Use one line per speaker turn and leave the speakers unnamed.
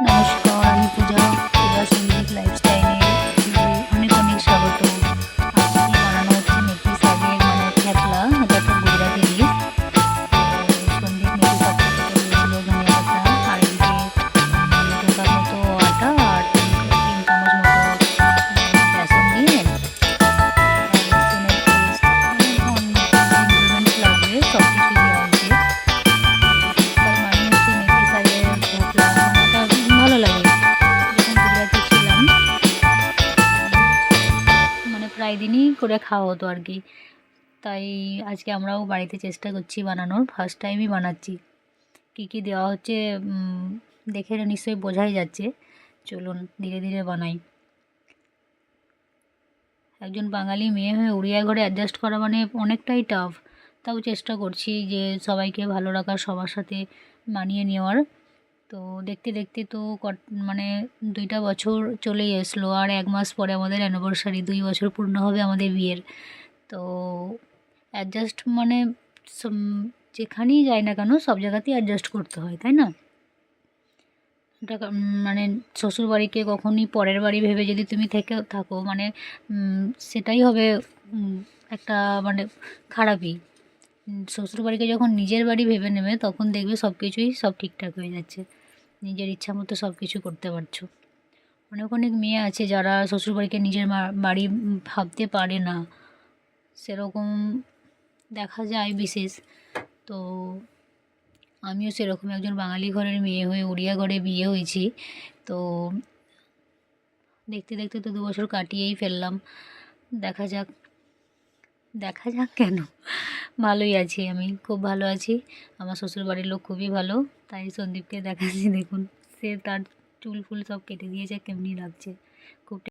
Nossa. প্রায় দিনই করে খাওয়া হতো আর কি। তাই আজকে আমরাও বাড়িতে চেষ্টা করছি বানানোর ফার্স্ট টাইমই বানাচ্ছি। কী কী দেওয়া হচ্ছে দেখে নিশ্চয়ই বোঝাই যাচ্ছে। চলুন, ধীরে ধীরে বানাই। একজন বাঙালি মেয়ে হয়ে উড়িয়া ঘরে অ্যাডজাস্ট করা মানে অনেকটাই টাফ তাও চেষ্টা করছি যে সবাইকে ভালো রাখার, সবার সাথে মানিয়ে নেওয়ার। তো দেখতে দেখতে তো মানে দুইটা বছর চলেই আসলো আর এক মাস পরে আমাদের অ্যানিভার্সারি দুই বছর পূর্ণ হবে আমাদের বিয়ের। তো অ্যাডজাস্ট মানে যেখানেই যাই না কেন সব জায়গাতেই অ্যাডজাস্ট করতে হয় তাই না? মানে শ্বশুর বাড়িকে কখনই পরের বাড়ি ভেবে যদি তুমি থেকে থাকো মানে সেটাই হবে একটা মানে খারাপই। উম, শ্বশুর বাড়িকে যখন নিজের বাড়ি ভেবে নেবে তখন দেখবে সব কিছুই সব ঠিকঠাক হয়ে যাচ্ছে। নিজের ইচ্ছা মতো সব কিছু করতে পারছ। অনেক অনেক মেয়ে আছে যারা শ্বশুরবাড়িকে নিজের বাড়ি ভাবতে পারে না। সেরকম দেখা যায় বিশেষ। তো আমিও সেরকম একজন বাঙালি ঘরের মেয়ে হয়ে উড়িয়া ঘরে বিয়ে হয়েছি। তো দেখতে দেখতে তো দু বছর কাটিয়েই ফেললাম। দেখা যাক দেখা যাক কেন। ভালোই আছি আমি, খুব ভালো আছি। আমার শ্বশুরবাড়ির লোক খুবই ভালো, তাই সন্দীপকে দেখাচ্ছি দেখুন। সে তার চুল ফুল সব কেটে দিয়েছে, কেমনি লাগছে। খুব